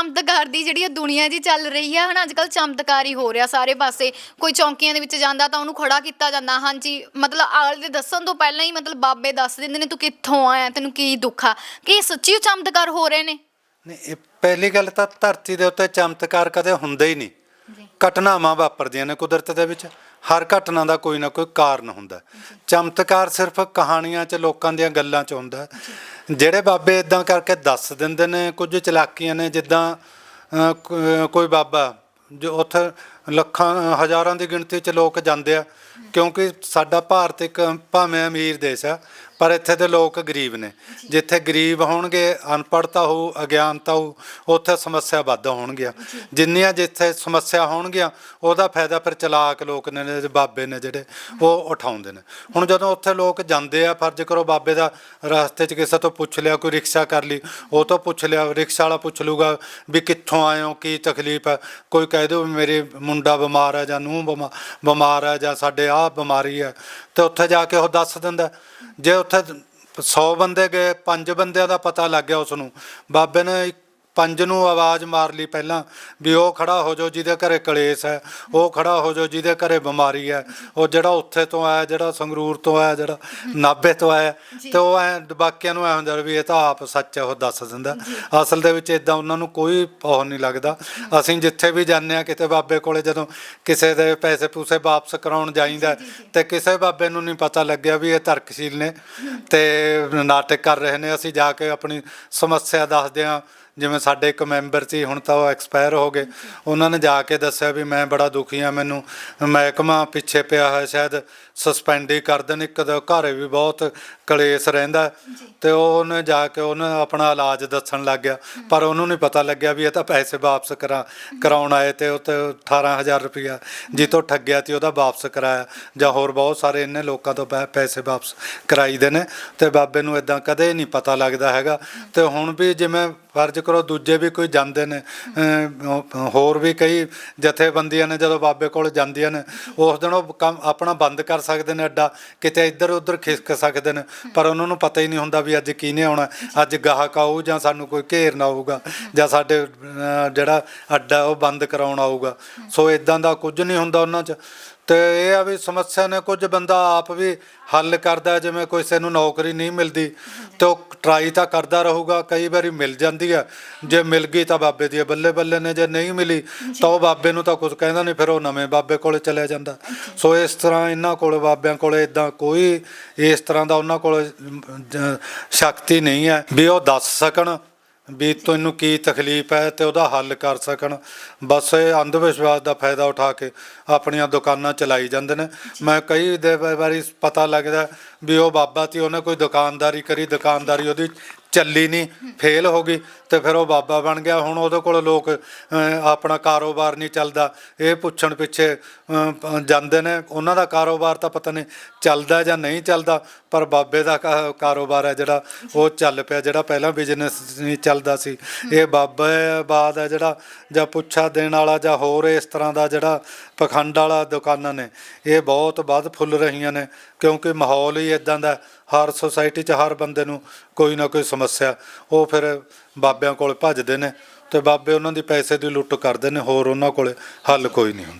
ਚਮਤਕਾਰ ਦੀ ਜਿਹੜੀ ਇਹ ਦੁਨੀਆ ਜੀ ਚੱਲ ਰਹੀ ਹੈ ਹਨਾ ਅੱਜ ਕੱਲ ਚਮਤਕਾਰ ਹੀ ਹੋ ਰਿਹਾ ਸਾਰੇ ਪਾਸੇ। ਕੋਈ ਚੌਂਕੀਆਂ ਦੇ ਵਿੱਚ ਜਾਂਦਾ ਤਾਂ ਉਹਨੂੰ ਖੜਾ ਕੀਤਾ ਜਾਂਦਾ। ਹਾਂਜੀ ਮਤਲਬ ਆਲੇ ਦੇ ਦੱਸਣ ਤੋਂ ਪਹਿਲਾਂ ਹੀ ਮਤਲਬ ਬਾਬੇ ਦੱਸ ਦਿੰਦੇ ਨੇ ਤੂੰ ਕਿੱਥੋਂ ਆਇਆ? ਤੈਨੂੰ ਕੀ ਦੁੱਖ ਆ? ਕੀ ਸੱਚੀ ਚਮਤਕਾਰ ਹੋ ਰਹੇ ਨੇ? ਨਹੀਂ ਇਹ ਪਹਿਲੀ ਗੱਲ ਤਾਂ ਧਰਤੀ ਦੇ ਉੱਤੇ ਚਮਤਕਾਰ ਕਦੇ ਹੁੰਦਾ ਹੀ ਨਹੀਂ। ਘਟਨਾਵਾਂ ਵਾਪਰਦੀਆਂ ਨੇ ਕੁਦਰਤ ਦੇ ਵਿੱਚ। ਹਰ ਘਟਨਾ ਦਾ ਕੋਈ ਨਾ ਕੋਈ ਕਾਰਨ ਹੁੰਦਾ। ਚਮਤਕਾਰ ਸਿਰਫ ਕਹਾਣੀਆਂ 'ਚ ਲੋਕਾਂ ਦੀਆਂ ਗੱਲਾਂ 'ਚ ਹੁੰਦਾ। ਜਿਹੜੇ ਬਾਬੇ ਇਦਾਂ ਕਰਕੇ ਦੱਸ ਦਿੰਦੇ ਨੇ, ਕੁਝ ਚਲਾਕੀਆਂ ਨੇ, ਜਿੱਦਾਂ ਕੋਈ ਬਾਬਾ, ਜੋ ਉੱਥੇ ਲੱਖਾਂ, ਹਜ਼ਾਰਾਂ ਦੀ ਗਿਣਤੀ 'ਚ ਲੋਕ ਜਾਂਦੇ ਆ, ਕਿਉਂਕਿ ਸਾਡਾ ਭਾਰਤ ਇੱਕ ਭਾਵੇਂ ਅਮੀਰ ਦੇਸ਼ ਆ ਪਰ ਇੱਥੇ ਦੇ ਲੋਕ ਗਰੀਬ ਨੇ। ਜਿੱਥੇ ਗਰੀਬ ਹੋਣਗੇ ਅਨਪੜ੍ਹਤਾ ਹੋ ਅਗਿਆਨਤਾ ਹੋ ਉੱਥੇ ਸਮੱਸਿਆ ਵੱਧ ਹੋਣਗੀਆਂ। ਜਿੰਨੀਆਂ ਜਿੱਥੇ ਸਮੱਸਿਆ ਹੋਣਗੀਆਂ ਉਹਦਾ ਫਾਇਦਾ ਫਿਰ ਚਲਾਕ ਲੋਕ ਨੇ ਨੇ ਬਾਬੇ ਨੇ ਜਿਹੜੇ ਉਹ ਉਠਾਉਂਦੇ ਨੇ। ਹੁਣ ਜਦੋਂ ਉੱਥੇ ਲੋਕ ਜਾਂਦੇ ਆ ਫਰਜ਼ ਕਰੋ ਬਾਬੇ ਦਾ ਰਸਤੇ 'ਚ ਕਿਸੇ ਤੋਂ ਪੁੱਛ ਲਿਆ ਕੋਈ ਰਿਕਸ਼ਾ ਕਰ ਲਈ ਉਹ ਤੋਂ ਪੁੱਛ ਲਿਆ ਰਿਕਸ਼ਾ ਵਾਲਾ ਪੁੱਛ ਲੂਗਾ ਵੀ ਕਿੱਥੋਂ ਆਏ ਹੋ ਕੀ ਤਕਲੀਫ ਹੈ ਕੋਈ ਕਹਿ ਦਿਓ ਵੀ ਮੇਰੇ ਮੁੰਡਾ ਬਿਮਾਰ ਹੈ ਜਾਂ ਨੂੰਹ ਬਿਮਾ- ਬਿਮਾਰ ਹੈ ਜਾਂ ਸਾਡੇ ਆਹ ਬਿਮਾਰੀ ਹੈ ਤੇ ਉੱਥੇ ਜਾ ਕੇ ਉਹ ਦੱਸ ਦਿੰਦਾ ਜੇ ਉੱਥੇ 100 ਬੰਦੇ ਗਏ, ਪੰਜ ਬੰਦਿਆਂ ਦਾ ਪਤਾ ਲੱਗ ਗਿਆ ਉਸ ਨੂੰ ਬਾਬੇ ਨੇ ਪੰਜ ਨੂੰ ਆਵਾਜ਼ ਮਾਰ ਲਈ ਪਹਿਲਾਂ ਵੀ ਉਹ ਖੜਾ ਹੋ ਜਾਓ ਜਿਹਦੇ ਘਰੇ ਕਲੇਸ਼ ਹੈ ਉਹ ਖੜਾ ਹੋ ਜਾਓ ਜਿਹਦੇ ਘਰੇ ਬਿਮਾਰੀ ਹੈ ਉਹ ਜਿਹੜਾ ਉੱਥੇ ਤੋਂ ਆਇਆ ਜਿਹੜਾ ਸੰਗਰੂਰ ਤੋਂ ਆਇਆ ਜਿਹੜਾ ਨਾਭੇ ਤੋਂ ਆਇਆ ਤੇ ਉਹ ਐ ਬਾਕੀਆਂ ਨੂੰ ਐ ਹੁੰਦਾ ਵੀ ਇਹ ਤਾਂ ਆਪ ਸੱਚ ਹੈ ਉਹ ਦੱਸ ਦਿੰਦਾ। ਅਸਲ ਦੇ ਵਿੱਚ ਇਦਾਂ ਉਹਨਾਂ ਨੂੰ ਕੋਈ ਉਹ ਨਹੀਂ ਲੱਗਦਾ। ਅਸੀਂ ਜਿੱਥੇ ਵੀ ਜਾਂਦੇ ਆ ਕਿਤੇ ਬਾਬੇ ਕੋਲੇ ਜਦੋਂ ਕਿਸੇ ਦੇ ਪੈਸੇ ਪੂਸੇ ਵਾਪਸ ਕਰਾਉਣ ਜਾਈਦਾ ਤੇ ਕਿਸੇ ਬਾਬੇ ਨੂੰ ਨਹੀਂ ਪਤਾ ਲੱਗਿਆ ਵੀ ਇਹ ਤਰਕਸ਼ੀਲ ਨੇ ਤੇ ਨਾਟਕ ਕਰ ਰਹੇ ਨੇ। ਅਸੀਂ ਜਾ ਕੇ ਆਪਣੀ ਸਮੱਸਿਆ ਦੱਸਦੇ ਆ ਜਿਵੇਂ ਸਾਡੇ ਇੱਕ ਮੈਂਬਰ ਸੀ ਹੁਣ ਤਾਂ ਉਹ ਐਕਸਪਾਇਰ ਹੋ ਗਏ। ਉਹਨਾਂ ਨੇ ਜਾ ਕੇ ਦੱਸਿਆ ਵੀ ਮੈਂ ਬੜਾ ਦੁਖੀ ਆ ਮੈਨੂੰ ਮਹਿਕਮਾ ਪਿੱਛੇ ਪਿਆ ਹੈ ਸ਼ਾਇਦ ਸਸਪੈਂਡ ਹੀ ਕਰ ਦੇਣ। ਇੱਕ ਤਾਂ ਘਰੇ ਵੀ ਬਹੁਤ ਕਲੇਸ਼ ਰਹਿੰਦਾ ਤੇ ਉਹ ਉਹਨੇ ਜਾ ਕੇ ਉਹਨੇ ਆਪਣਾ ਇਲਾਜ ਦੱਸਣ ਲੱਗ ਗਿਆ। ਪਰ ਉਹਨੂੰ ਨਹੀਂ ਪਤਾ ਲੱਗਿਆ ਵੀ ਇਹ ਤਾਂ ਪੈਸੇ ਵਾਪਸ ਕਰਾ ਕਰਾਉਣ ਆਏ ਤੇ ਉਹ ਤੇ 18000 ਰੁਪਇਆ ਜਿੱਤੋਂ ਠੱਗਿਆ ਤੇ ਉਹਦਾ ਵਾਪਸ ਕਰਾਇਆ। ਜਾਂ ਹੋਰ ਬਹੁਤ ਸਾਰੇ ਇੰਨੇ ਲੋਕਾਂ ਤੋਂ ਪੈਸੇ ਵਾਪਸ ਕਰਾਈਦੇ ਨੇ। ਤੇ ਬਾਬੇ ਨੂੰ ਇਦਾਂ ਕਦੇ ਨਹੀਂ ਪਤਾ ਲੱਗਦਾ ਹੈਗਾ। ਤੇ ਹੁਣ ਵੀ ਜਿਵੇਂ ਫਰਜ਼ ਕਰੋ ਦੂਜੇ ਵੀ ਕੋਈ ਜਾਂਦੇ ਨੇ ਹੋਰ ਵੀ ਕਈ ਜਥੇਬੰਦੀਆਂ ਨੇ ਜਦੋਂ ਬਾਬੇ ਕੋਲ ਜਾਂਦੀਆਂ ਨੇ, ਉਸ ਦਿਨ ਉਹ ਕੰਮ ਆਪਣਾ ਬੰਦ ਕਰ ਸਕਦੇ ਨੇ ਅੱਡਾ, ਕਿਤੇ ਇੱਧਰ ਉੱਧਰ ਖਿਸਕ ਸਕਦੇ ਨੇ, ਪਰ ਉਹਨਾਂ ਨੂੰ ਪਤਾ ਹੀ ਨਹੀਂ ਹੁੰਦਾ ਵੀ ਅੱਜ ਕਿਹਨੇ ਆਉਣਾ, ਅੱਜ ਗਾਹਕ ਆਊ ਜਾਂ ਸਾਨੂੰ ਕੋਈ ਘੇਰਨਾ ਆਊਗਾ, ਜਾਂ ਸਾਡੇ ਜਿਹੜਾ ਅੱਡਾ ਉਹ ਬੰਦ ਕਰਾਉਣ ਆਊਗਾ। ਸੋ ਇਦਾਂ ਦਾ ਕੁਝ ਨਹੀਂ ਹੁੰਦਾ ਉਹਨਾਂ 'ਚ। ਤੇ ਇਹ ਆ ਵੀ ਸਮੱਸਿਆ ਨੇ ਕੁਝ ਬੰਦਾ ਆਪ ਵੀ ਹੱਲ ਕਰਦਾ ਜਿਵੇਂ ਕਿਸੇ ਨੂੰ ਨੌਕਰੀ ਨਹੀਂ ਮਿਲਦੀ ਤੇ ਉਹ ਟਰਾਈ ਤਾਂ ਕਰਦਾ ਰਹੂਗਾ ਕਈ ਵਾਰੀ ਮਿਲ ਜਾਂਦੀ ਹੈ। ਜੇ ਮਿਲ ਗਈ ਤਾਂ ਬਾਬੇ ਦੀ ਬੱਲੇ ਬੱਲੇ ਨੇ ਜੇ ਨਹੀਂ ਮਿਲੀ ਤਾਂ ਉਹ ਬਾਬੇ ਨੂੰ ਤਾਂ ਕੁਝ ਕਹਿੰਦਾ ਨਹੀਂ ਫਿਰ ਉਹ ਨਵੇਂ ਬਾਬੇ ਕੋਲੇ ਚਲਿਆ ਜਾਂਦਾ। ਸੋ ਇਸ ਤਰ੍ਹਾਂ ਇਹਨਾਂ ਕੋਲ ਬਾਬਿਆਂ ਕੋਲੇ ਇਦਾਂ ਕੋਈ ਇਸ ਤਰ੍ਹਾਂ ਦਾ ਉਹਨਾਂ ਕੋਲ ਸ਼ਕਤੀ ਨਹੀਂ ਹੈ ਵੀ ਉਹ ਦੱਸ ਸਕਣ। ਵੀ ਤੈਨੂੰ ਕੀ ਤਕਲੀਫ ਹੈ ਤੇ ਉਹਦਾ ਹੱਲ ਕਰ ਸਕਣ। ਬਸ ਇਹ ਅੰਧ ਵਿਸ਼ਵਾਸ ਦਾ ਫਾਇਦਾ ਉਠਾ ਕੇ ਆਪਣੀਆਂ ਦੁਕਾਨਾਂ ਚਲਾਈ ਜਾਂਦੇ ਨੇ। ਮੈਂ ਕਈ ਦੇ ਵਾਰੀ ਪਤਾ ਲੱਗਦਾ ਵੀ ਉਹ ਬਾਬਾ ਸੀ, ਉਹਨੇ ਕੋਈ ਦੁਕਾਨਦਾਰੀ ਕਰੀ, ਦੁਕਾਨਦਾਰੀ ਉਹਦੀ ਚੱਲੀ ਨਹੀਂ ਫੇਲ ਹੋ ਗਈ ਤੇ ਫਿਰ ਉਹ ਬਾਬਾ ਬਣ ਗਿਆ। ਹੁਣ ਉਹਦੇ ਕੋਲ ਲੋਕ ਆਪਣਾ ਕਾਰੋਬਾਰ ਨਹੀਂ ਚੱਲਦਾ। ਇਹ ਪੁੱਛਣ ਪਿੱਛੇ ਜਾਂਦੇ ਨੇ, ਉਹਨਾਂ ਦਾ ਕਾਰੋਬਾਰ ਤਾਂ ਪਤਾ ਨਹੀਂ ਚੱਲਦਾ ਜਾਂ ਨਹੀਂ ਚੱਲਦਾ, ਪਰ ਬਾਬੇ ਦਾ ਕਾ- ਕਾਰੋਬਾਰ ਹੈ ਜਿਹੜਾ, ਉਹ ਚੱਲ ਪਿਆ। ਜਿਹੜਾ ਪਹਿਲਾਂ ਬਿਜ਼ਨਸ ਨਹੀਂ ਚੱਲਦਾ ਸੀ, ਇਹ ਬਾਬੇ ਬਾਦ ਹੈ ਜਿਹੜਾ, ਜਾਂ ਪੁੱਛਾ ਦੇਣ ਵਾਲਾ, ਜਾਂ ਹੋਰ ਇਸ ਤਰ੍ਹਾਂ ਦਾ ਜਿਹੜਾ ਪਖੰਡ ਵਾਲਾ ਦੁਕਾਨਾਂ ਨੇ, ਇਹ ਬਹੁਤ ਵੱਧ ਫੁੱਲ ਰਹੀਆਂ ਨੇ। ਕਿਉਂਕਿ ਮਾਹੌਲ ਹੀ ਇਦਾਂ ਦਾ ਹਰ ਸੁਸਾਇਟੀ 'ਚ ਹਰ ਬੰਦੇ ਨੂੰ ਕੋਈ ਨਾ ਕੋਈ ਸਮੱਸਿਆ ਉਹ ਫਿਰ ਬਾਬਿਆਂ ਕੋਲ ਭੱਜਦੇ ਨੇ ਤੇ ਬਾਬੇ ਉਹਨਾਂ ਦੀ ਪੈਸੇ ਦੀ ਲੁੱਟ ਕਰਦੇ ਨੇ, ਹੋਰ ਉਹਨਾਂ ਕੋਲੇ ਹੱਲ ਕੋਈ ਨਹੀਂ ਹੁੰਦਾ।